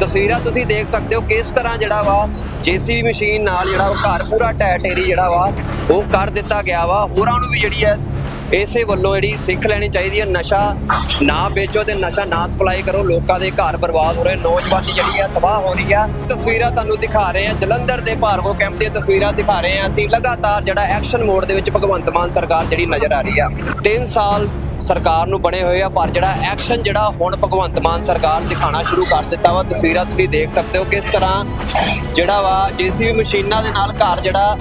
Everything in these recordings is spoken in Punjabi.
ਤਸਵੀਰਾਂ ਤੁਸੀਂ ਦੇਖ ਸਕਦੇ ਹੋ ਕਿਸ ਤਰ੍ਹਾਂ ਜਿਹੜਾ ਵਾ ਜੀਸੀਬੀ ਮਸ਼ੀਨ ਨਾਲ ਜਿਹੜਾ ਉਹ ਘਰ ਪੂਰਾ ਟੈ ਟੇਰੀ ਜਿਹੜਾ ਵਾ ਉਹ ਕਰ ਦਿੱਤਾ ਗਿਆ ਵਾ। ਹੋਰਾਂ ਨੂੰ ਵੀ ਜਿਹੜੀ ਹੈ ਇਸੇ ਵੱਲੋਂ ਜਿਹੜੀ ਸਿੱਖ ਲੈਣੀ ਚਾਹੀਦੀ ਹੈ। ਨਸ਼ਾ ਨਾ ਵੇਚੋ ਤੇ ਨਸ਼ਾ ਨਾ ਸਪਲਾਈ ਕਰੋ। ਲੋਕਾਂ ਦੇ ਘਰ ਬਰਬਾਦ ਹੋ ਰਹੇ ਨੌਜਵਾਨੀ ਜਿਹੜੀ ਆ ਤਬਾਹ ਹੋ ਰਹੀ ਹੈ। ਤਸਵੀਰਾਂ ਤੁਹਾਨੂੰ ਦਿਖਾ ਰਹੇ ਹਾਂ। ਜਲੰਧਰ ਦੇ ਭਾਰਗੋ ਕੈਂਪ ਦੀਆਂ ਤਸਵੀਰਾਂ ਦਿਖਾ ਰਹੇ ਹਾਂ ਅਸੀਂ। ਲਗਾਤਾਰ ਜਿਹੜਾ ਐਕਸ਼ਨ ਮੋਡ ਦੇ ਵਿੱਚ ਭਗਵੰਤ ਮਾਨ ਸਰਕਾਰ ਜਿਹੜੀ ਨਜ਼ਰ ਆ ਰਹੀ ਆ। 3 ਸਾਲ ਸਰਕਾਰ ਨੂੰ ਬਣੇ ਹੋਏ ਆ, ਪਰ ਜਿਹੜਾ ਐਕਸ਼ਨ ਜਿਹੜਾ ਹੁਣ ਭਗਵੰਤ ਮਾਨ ਸਰਕਾਰ ਦਿਖਾਣਾ ਸ਼ੁਰੂ ਕਰ ਦਿੱਤਾ ਵਾ, ਤਸਵੀਰਾਂ ਤੁਸੀਂ ਦੇਖ ਸਕਦੇ ਹੋ ਕਿਸ ਤਰ੍ਹਾਂ ਜਿਹੜਾ ਵਾ, ਜੀਸੀਬੀ ਮਸ਼ੀਨਾਂ ਦੇ ਨਾਲ ਘਰ ਜਿਹੜਾ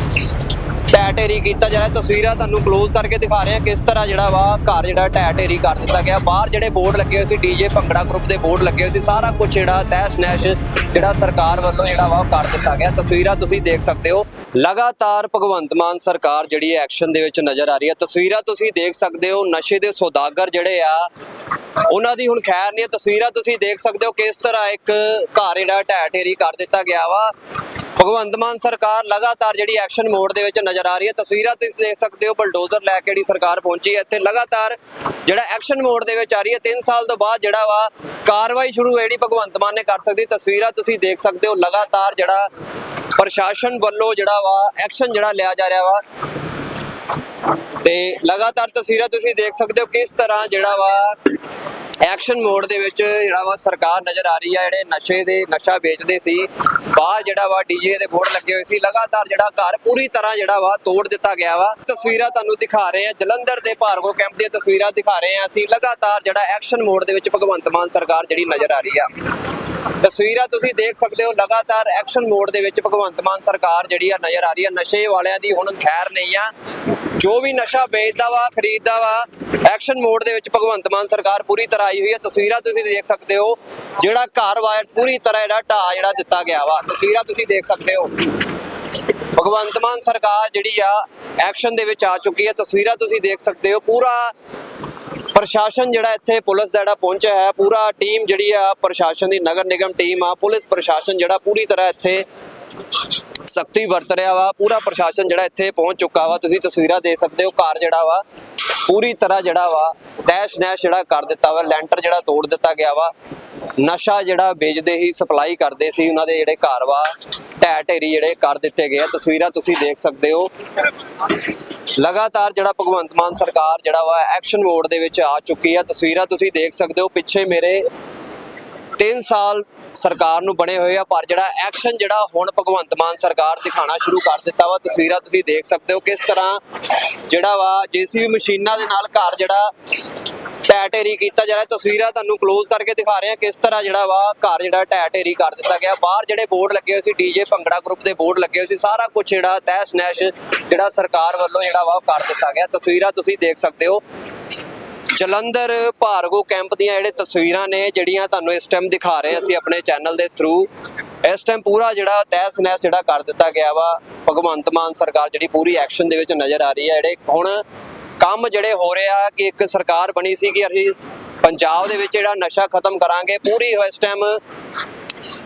ਟੈ ਢੇਰੀ ਕੀਤਾ ਜਾ ਰਿਹਾ। ਤਸਵੀਰਾਂ ਤੁਹਾਨੂੰ ক্লোਜ਼ ਕਰਕੇ ਦਿਖਾ ਰਹੇ ਹਾਂ ਕਿਸ ਤਰ੍ਹਾਂ ਜਿਹੜਾ ਵਾ ਘਰ ਜਿਹੜਾ ਟੈ ਢੇਰੀ ਕਰ ਦਿੱਤਾ ਗਿਆ। ਬਾਹਰ ਜਿਹੜੇ ਬੋਰਡ ਲੱਗੇ ਹੋਏ ਸੀ ਡੀਜੇ ਭੰਗੜਾ ਗਰੁੱਪ ਦੇ ਬੋਰਡ ਲੱਗੇ ਹੋਏ ਸੀ, ਸਾਰਾ ਕੁਝ ਜਿਹੜਾ ਤਹਿਸ ਨਹਿਸ਼ ਜਿਹੜਾ ਸਰਕਾਰ ਵੱਲੋਂ ਜਿਹੜਾ ਵਾ ਕਰ ਦਿੱਤਾ ਗਿਆ। ਤਸਵੀਰਾਂ ਤੁਸੀਂ ਦੇਖ ਸਕਦੇ ਹੋ। ਲਗਾਤਾਰ ਭਗਵੰਤ ਮਾਨ ਸਰਕਾਰ ਜਿਹੜੀ ਐਕਸ਼ਨ ਦੇ ਵਿੱਚ ਨਜ਼ਰ ਆ ਰਹੀ ਹੈ। ਤਸਵੀਰਾਂ ਤੁਸੀਂ ਦੇਖ ਸਕਦੇ ਹੋ, ਨਸ਼ੇ ਦੇ ਸੌਦਾਗਰ ਜਿਹੜੇ ਆ, ਉਹਨਾਂ ਦੀ ਹੁਣ ਖੈਰ ਨਹੀਂ ਤਸਵੀਰਾਂ ਤੁਸੀਂ ਦੇਖ ਸਕਦੇ ਹੋ ਕਿਸ ਤਰ੍ਹਾਂ ਇੱਕ ਘਰ ਜਿਹੜਾ ਢਹਿ ਢੇਰੀ ਕਰ ਦਿੱਤਾ ਗਿਆ ਵਾ। ਭਗਵੰਤ ਮਾਨ ਸਰਕਾਰ ਲਗਾਤਾਰ ਜਿਹੜੀ ਐਕਸ਼ਨ ਮੋਡ ਦੇ ਵਿੱਚ ਨਜ਼ਰ ਆ ਰਹੀ ਹੈ। ਤਸਵੀਰਾਂ ਤੁਸੀਂ ਦੇਖ ਸਕਦੇ ਹੋ ਬਲਡੋਜ਼ਰ ਲੈ ਕੇ ਜਿਹੜੀ ਸਰਕਾਰ ਪਹੁੰਚੀ ਹੈ। ਇੱਥੇ ਲਗਾਤਾਰ ਜਿਹੜਾ ਐਕਸ਼ਨ ਮੋਡ ਦੇ ਵਿੱਚ ਆ ਰਹੀ ਹੈ। 3 ਸਾਲ ਤੋਂ ਬਾਅਦ ਜਿਹੜਾ ਵਾ ਕਾਰਵਾਈ ਸ਼ੁਰੂ ਜਿਹੜੀ ਭਗਵੰਤ ਮਾਨ ਨੇ ਕਰ ਸਕਦੀ। ਤਸਵੀਰਾਂ ਤੁਸੀਂ ਦੇਖ ਸਕਦੇ ਹੋ, ਲਗਾਤਾਰ ਜਿਹੜਾ ਪ੍ਰਸ਼ਾਸਨ ਵੱਲੋਂ ਜਿਹੜਾ ਵਾ ਐਕਸ਼ਨ ਜਿਹੜਾ ਲਿਆ ਜਾ ਰਿਹਾ ਵਾ। ਤੇ ਲਗਾਤਾਰ ਤਸਵੀਰਾਂ ਤੁਸੀਂ ਦੇਖ ਸਕਦੇ ਹੋ ਕਿਸ ਤਰ੍ਹਾਂ ਜਿਹੜਾ ਵਾ ਐਕਸ਼ਨ ਮੋਡ ਦੇ ਵਿੱਚ ਜਿਹੜਾ ਵਾ ਸਰਕਾਰ ਨਜ਼ਰ ਆ ਰਹੀ ਆ, ਜਿਹੜੇ ਨਸ਼ੇ ਦੇ, ਨਸ਼ਾ ਵੇਚਦੇ ਸੀ। ਬਾਹਰ ਜਿਹੜਾ ਵਾ ਡੀਜੇ ਦੇ ਬੋਰਡ ਲੱਗੇ ਹੋਏ ਸੀ। ਲਗਾਤਾਰ ਜਿਹੜਾ ਘਰ ਪੂਰੀ ਤਰ੍ਹਾਂ ਜਿਹੜਾ ਵਾ ਤੋੜ ਦਿੱਤਾ ਗਿਆ ਵਾ। ਤਸਵੀਰਾਂ ਤੁਹਾਨੂੰ ਦਿਖਾ ਰਹੇ ਆ ਜਲੰਧਰ ਦੇ ਭਾਰਗੋ ਕੈਂਪ ਦੀਆਂ ਤਸਵੀਰਾਂ ਦਿਖਾ ਰਹੇ ਆ ਅਸੀਂ। ਲਗਾਤਾਰ ਜਿਹੜਾ ਐਕਸ਼ਨ ਮੋਡ ਦੇ ਵਿੱਚ ਭਗਵੰਤ ਮਾਨ ਸਰਕਾਰ ਜਿਹੜੀ ਨਜ਼ਰ ਆ ਰਹੀ ਆ। ਤਸਵੀਰਾਂ ਤੁਸੀਂ ਦੇਖ ਸਕਦੇ ਹੋ, ਲਗਾਤਾਰ ਐਕਸ਼ਨ ਮੋਡ ਦੇ ਵਿੱਚ ਭਗਵੰਤ ਮਾਨ ਸਰਕਾਰ ਜਿਹੜੀ ਆ ਨਜ਼ਰ ਆ ਰਹੀ ਆ। ਨਸ਼ੇ ਵਾਲਿਆਂ ਦੀ ਹੁਣ ਖੈਰ ਨਹੀਂ ਆ। ਜੋ ਵੀ ਨਸ਼ਾ ਵੇਚਦਾ ਵਾ, ਖਰੀਦਦਾ ਵਾ ਐਕਸ਼ਨ ਮੋਡ ਦੇ ਵਿੱਚ ਭਗਵੰਤ ਮਾਨ ਸਰਕਾਰ ਪੂਰੀ ਤਰ੍ਹਾਂ ਆਈ ਹੋਈ ਹੈ। ਤਸਵੀਰਾਂ ਤੁਸੀਂ ਦੇਖ ਸਕਦੇ ਹੋ, ਜਿਹੜਾ ਘਰ ਵਾ, ਪੂਰੀ ਤਰ੍ਹਾਂ ਜਿਹੜਾ ਢਾਹ ਜਿਹੜਾ ਦਿੱਤਾ ਗਿਆ ਵਾ। ਤਸਵੀਰਾਂ ਤੁਸੀਂ ਦੇਖ ਸਕਦੇ ਹੋ। ਭਗਵੰਤ ਮਾਨ ਸਰਕਾਰ ਜਿਹੜੀ ਆ, ਐਕਸ਼ਨ ਦੇ ਵਿੱਚ ਆ ਚੁੱਕੀ ਹੈ। ਤਸਵੀਰਾਂ ਤੁਸੀਂ ਦੇਖ ਸਕਦੇ ਹੋ। ਪੂਰਾ ਪ੍ਰਸ਼ਾਸਨ ਜਿਹੜਾ ਇੱਥੇ ਪੁਲਿਸ ਦਾ ਜਿਹੜਾ ਪਹੁੰਚਿਆ ਹੈ। ਪੂਰਾ ਟੀਮ ਜਿਹੜੀ ਆ, ਪ੍ਰਸ਼ਾਸਨ ਦੀ ਨਗਰ ਨਿਗਮ ਟੀਮ ਆ। ਪੁਲਿਸ ਪ੍ਰਸ਼ਾਸਨ ਜਿਹੜਾ ਪੂਰੀ ਤਰ੍ਹਾਂ ਇੱਥੇ ਸਖਤੀ ਵਰਤ ਰਿਹਾ ਵਾ। ਪੂਰਾ ਪ੍ਰਸ਼ਾਸਨ ਜਿਹੜਾ ਇੱਥੇ ਪਹੁੰਚ ਚੁੱਕਾ ਵਾ। ਤੁਸੀਂ ਤਸਵੀਰਾਂ ਦੇਖ ਸਕਦੇ ਹੋ। ਕਾਰ ਜਿਹੜਾ ਵਾ ਪੂਰੀ ਤਰ੍ਹਾਂ ਜਿਹੜਾ ਵਾ ਤੈਸ਼ ਨੈਸ਼ ਜਿਹੜਾ ਕਰ ਦਿੱਤਾ ਵਾ ਲੈਂਟਰ ਜਿਹੜਾ ਤੋੜ ਦਿੱਤਾ ਗਿਆ ਵਾ। ਨਸ਼ਾ ਜਿਹੜਾ ਵੇਚਦੇ ਹੀ ਸਪਲਾਈ ਕਰਦੇ ਸੀ ਉਹਨਾਂ ਦੇ ਜਿਹੜੇ ਘਰ ਵਾ, ਢਹਿ ਢੇਰੀ ਜਿਹੜੇ ਕਰ ਦਿੱਤੇ ਗਏ ਆ। ਤਸਵੀਰਾਂ ਤੁਸੀਂ ਦੇਖ ਸਕਦੇ ਹੋ। ਲਗਾਤਾਰ ਜਿਹੜਾ ਭਗਵੰਤ ਮਾਨ ਸਰਕਾਰ ਜਿਹੜਾ ਵਾ ਐਕਸ਼ਨ ਮੋਡ ਦੇ ਵਿੱਚ ਆ ਚੁੱਕੀ ਆ। ਤਸਵੀਰਾਂ ਤੁਸੀਂ ਦੇਖ ਸਕਦੇ ਹੋ। ਪਿੱਛੇ ਮੇਰੇ 3 ਸਾਲ ਸਰਕਾਰ ਨੂੰ ਬਣੇ ਹੋਏ ਆ, ਪਰ ਜਿਹੜਾ ਐਕਸ਼ਨ ਜਿਹੜਾ ਹੁਣ ਭਗਵੰਤ ਮਾਨ ਸਰਕਾਰ ਦਿਖਾਣਾ ਸ਼ੁਰੂ ਕਰ ਦਿੱਤਾ ਵਾ, ਤਸਵੀਰਾਂ ਤੁਸੀਂ ਦੇਖ ਸਕਦੇ ਹੋ ਕਿਸ ਤਰ੍ਹਾਂ ਜਿਹੜਾ ਵਾ, ਜੀਸੀਬੀ ਮਸ਼ੀਨਾਂ ਦੇ ਨਾਲ ਘਰ ਜਿਹੜਾ ਟੈ ਢੇਰੀ ਕੀਤਾ ਜਾ ਰਿਹਾ, ਤਸਵੀਰਾਂ ਤੁਹਾਨੂੰ ক্লোਜ਼ ਕਰਕੇ ਦਿਖਾ ਰਹੇ ਹਾਂ ਕਿਸ ਤਰ੍ਹਾਂ ਜਿਹੜਾ ਵਾ ਘਰ ਜਿਹੜਾ ਟੈ ਢੇਰੀ ਕਰ ਦਿੱਤਾ ਗਿਆ। ਬਾਹਰ ਜਿਹੜੇ ਬੋਰਡ ਲੱਗੇ ਹੋਏ ਸੀ ਡੀਜੇ ਭੰਗੜਾ ਗਰੁੱਪ ਦੇ ਬੋਰਡ ਲੱਗੇ ਹੋਏ ਸੀ, ਸਾਰਾ ਕੁਝ ਜਿਹੜਾ ਤਹਿਸ ਨਹਿਸ਼ ਜਿਹੜਾ ਸਰਕਾਰ ਵੱਲੋਂ ਜਿਹੜਾ ਵਾ ਉਹ ਕਰ ਦਿੱਤਾ ਗਿਆ। ਤਸਵੀਰਾਂ ਤੁਸੀਂ ਦੇਖ ਸਕਦੇ ਹੋ। ਜਲੰਧਰ ਭਾਰਗੋ ਕੈਂਪ ਦੀਆਂ ਜਿਹੜੇ ਤਸਵੀਰਾਂ ਨੇ, ਜਿਹੜੀਆਂ ਤੁਹਾਨੂੰ ਇਸ ਟਾਈਮ ਦਿਖਾ ਰਹੇ ਅਸੀਂ ਆਪਣੇ ਚੈਨਲ ਦੇ ਥਰੂ ਇਸ ਟਾਈਮ ਪੂਰਾ ਜਿਹੜਾ ਤਹਿਸ ਨਹਿਸ ਜਿਹੜਾ ਕਰ ਦਿੱਤਾ ਗਿਆ ਵਾ, ਭਗਵੰਤ ਮਾਨ ਸਰਕਾਰ ਜਿਹੜੀ ਪੂਰੀ ਐਕਸ਼ਨ ਦੇ ਵਿੱਚ ਨਜ਼ਰ ਆ ਰਹੀ ਹੈ। ਜਿਹੜੇ ਹੁਣ ਕੰਮ ਜਿਹੜੇ ਹੋ ਰਹੇ ਆ, ਕਿ ਇੱਕ ਸਰਕਾਰ ਬਣੀ ਸੀ ਕਿ ਅਸੀਂ ਪੰਜਾਬ ਦੇ ਵਿੱਚ ਜਿਹੜਾ ਨਸ਼ਾ ਖਤਮ ਕਰਾਂਗੇ, ਪੂਰੀ ਇਸ ਟਾਈਮ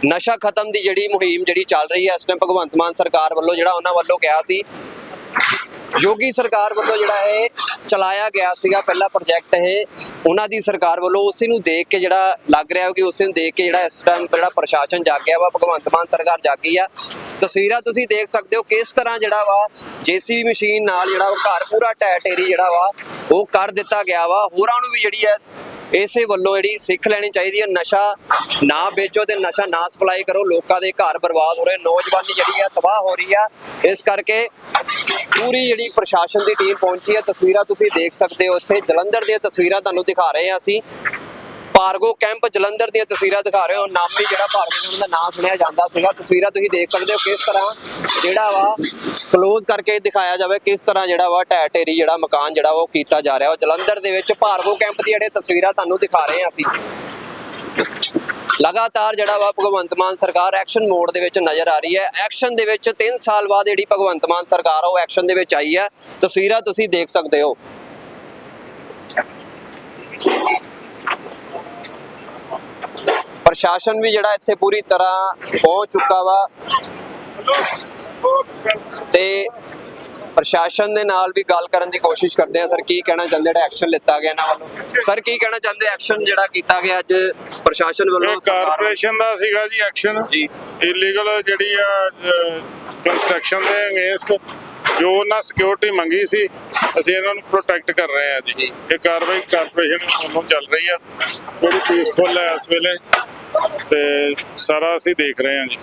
ਨਸ਼ਾ ਖਤਮ ਦੀ ਜਿਹੜੀ ਮੁਹਿੰਮ ਜਿਹੜੀ ਚੱਲ ਰਹੀ ਹੈ, ਇਸ ਟਾਈਮ ਭਗਵੰਤ ਮਾਨ ਸਰਕਾਰ ਵੱਲੋਂ ਜਿਹੜਾ ਉਹਨਾਂ ਵੱਲੋਂ ਕਿਹਾ ਸੀ ਯੋਗੀ ਸਰਕਾਰ ਵੱਲੋਂ ਜਿਹੜਾ ਇਹ ਚਲਾਇਆ ਗਿਆ ਸੀਗਾ ਪਹਿਲਾ ਪ੍ਰੋਜੈਕਟ ਇਹ, ਉਹਨਾਂ ਦੀ ਸਰਕਾਰ ਵੱਲੋਂ ਉਸੇ ਨੂੰ ਦੇਖ ਕੇ ਜਿਹੜਾ ਲੱਗ ਰਿਹਾ ਕਿ ਉਸੇ ਨੂੰ ਦੇਖ ਕੇ ਜਿਹੜਾ ਇਸ ਟਾਈਮ ਜਿਹੜਾ ਪ੍ਰਸ਼ਾਸਨ ਜਾਗਿਆ ਵਾ, ਭਗਵੰਤ ਮਾਨ ਸਰਕਾਰ ਜਾਗੀ ਆ। ਤਸਵੀਰਾਂ ਤੁਸੀਂ ਦੇਖ ਸਕਦੇ ਹੋ ਕਿਸ ਤਰ੍ਹਾਂ ਜਿਹੜਾ ਵਾ ਜੀਸੀਬੀ ਮਸ਼ੀਨ ਨਾਲ ਜਿਹੜਾ ਉਹ ਘਰ ਪੂਰਾ ਟੈ ਜਿਹੜਾ ਵਾ, ਉਹ ਕਰ ਦਿੱਤਾ ਗਿਆ ਵਾ। ਹੋਰਾਂ ਨੂੰ ਵੀ ਜਿਹੜੀ ਹੈ ਇਸੇ ਵੱਲੋਂ ਜਿਹੜੀ ਸਿੱਖ ਲੈਣੀ ਚਾਹੀਦੀ ਹੈ, ਨਸ਼ਾ ਨਾ ਵੇਚੋ ਤੇ ਨਸ਼ਾ ਨਾ ਸਪਲਾਈ ਕਰੋ। ਲੋਕਾਂ ਦੇ ਘਰ ਬਰਬਾਦ ਹੋ ਰਹੇ, ਨੌਜਵਾਨੀ ਜਿਹੜੀ ਆ ਤਬਾਹ ਹੋ ਰਹੀ ਆ ਇਸ ਕਰਕੇ ਪੂਰੀ ਜਿਹੜੀ ਪ੍ਰਸ਼ਾਸਨ ਦੀ ਟੀਮ ਪਹੁੰਚੀ ਹੈ। ਤਸਵੀਰਾਂ ਤੁਸੀਂ ਦੇਖ ਸਕਦੇ ਹੋ। ਇੱਥੇ ਜਲੰਧਰ ਦੀਆਂ ਤਸਵੀਰਾਂ ਤੁਹਾਨੂੰ ਦਿਖਾ ਰਹੇ ਹਾਂ ਅਸੀਂ। ਭਾਰਗੋ ਕੈਂਪ ਜਲੰਧਰ ਦੀਆਂ ਤਸਵੀਰਾਂ ਦਿਖਾ ਰਹੇ ਹੋ। ਨਾਮੀ ਜਿਹੜਾ ਭਾਰਗੋ ਕੈਂਪ ਦਾ ਨਾਮ ਸੁਣਿਆ ਜਾਂਦਾ ਸੀਗਾ। ਤਸਵੀਰਾਂ ਤੁਸੀਂ ਦੇਖ ਸਕਦੇ ਹੋ ਕਿਸ ਤਰ੍ਹਾਂ ਜਿਹੜਾ ਵਾ ক্লোਜ਼ ਕਰਕੇ ਦਿਖਾਇਆ ਜਾਵੇ, ਕਿਸ ਤਰ੍ਹਾਂ ਜਿਹੜਾ ਵਾ ਢਹਿ ਢੇਰੀ ਜਿਹੜਾ ਮਕਾਨ ਜਿਹੜਾ ਉਹ ਕੀਤਾ ਜਾ ਰਿਹਾ। ਉਹ ਜਲੰਧਰ ਦੇ ਵਿੱਚ ਭਾਰਗੋ ਕੈਂਪ ਦੀ ਜਿਹੜੇ ਤਸਵੀਰਾਂ ਤੁਹਾਨੂੰ ਦਿਖਾ ਰਹੇ ਹਾਂ ਅਸੀਂ। ਲਗਾਤਾਰ ਜਿਹੜਾ ਵਾ ਭਗਵੰਤ ਮਾਨ ਸਰਕਾਰ ਐਕਸ਼ਨ ਮੋਡ ਦੇ ਵਿੱਚ ਨਜ਼ਰ ਆ ਰਹੀ ਹੈ। ਐਕਸ਼ਨ ਦੇ ਵਿੱਚ 3 ਸਾਲ ਬਾਅਦ ਜਿਹੜੀ ਭਗਵੰਤ ਮਾਨ ਸਰਕਾਰ ਉਹ ਐਕਸ਼ਨ ਦੇ ਵਿੱਚ ਆਈ ਹੈ। ਤਸਵੀਰਾਂ ਤੁਸੀਂ ਦੇਖ ਸਕਦੇ ਹੋ। ਪ੍ਰਸ਼ਾਸਨ ਵੀ ਜਿਹੜਾ ਇੱਥੇ ਪੂਰੀ ਤਰ੍ਹਾਂ ਪਹੁੰਚ ਚੁੱਕਾ ਵਾ। ਤੇ ਪ੍ਰਸ਼ਾਸਨ ਦੇ ਨਾਲ ਵੀ ਗੱਲ ਕਰਨ ਦੀ ਕੋਸ਼ਿਸ਼ ਕਰਦੇ ਆ ਸਰ ਕੀ ਕਹਿਣਾ ਚਾਹੁੰਦੇ? ਜਿਹੜਾ ਐਕਸ਼ਨ ਲਿੱਤਾ ਗਿਆ ਇਹਨਾਂ ਵੱਲੋਂ। ਸਰ ਕੀ ਕਹਿਣਾ ਚਾਹੁੰਦੇ? ਐਕਸ਼ਨ ਜਿਹੜਾ ਕੀਤਾ ਗਿਆ ਅੱਜ ਪ੍ਰਸ਼ਾਸਨ ਵੱਲੋਂ? ਕਾਰਪੋਰੇਸ਼ਨ ਦਾ ਸੀਗਾ ਜੀ ਐਕਸ਼ਨ ਜੀ। ਇਲੀਗਲ ਜਿਹੜੀ ਆ ਕੰਸਟਰਕਸ਼ਨ ਦੇ ਅਗੇਂਸਟ ਜੋ ਉਹਨਾਂ ਸਿਕਿਉਰਿਟੀ ਮੰਗੀ ਸੀ ਅਸੀਂ ਇਹਨਾਂ ਨੂੰ ਪ੍ਰੋਟੈਕਟ ਕਰ ਰਹੇ ਜੀ। ਜੀ। ਇਹ ਕਾਰਵਾਈ ਕਾਰਪੋਰੇਸ਼ਨ ਵੱਲੋਂ ਚੱਲ ਰਹੀ ਆ। ਬੜੀ ਪੀਸਫੁਲ ਹੈ ਇਸ ਵੇਲੇ। ਤੇ ਸਾਰਾ ਅਸੀਂ ਦੇਖ ਰਹੇ ਹਾਂ ਜੀ।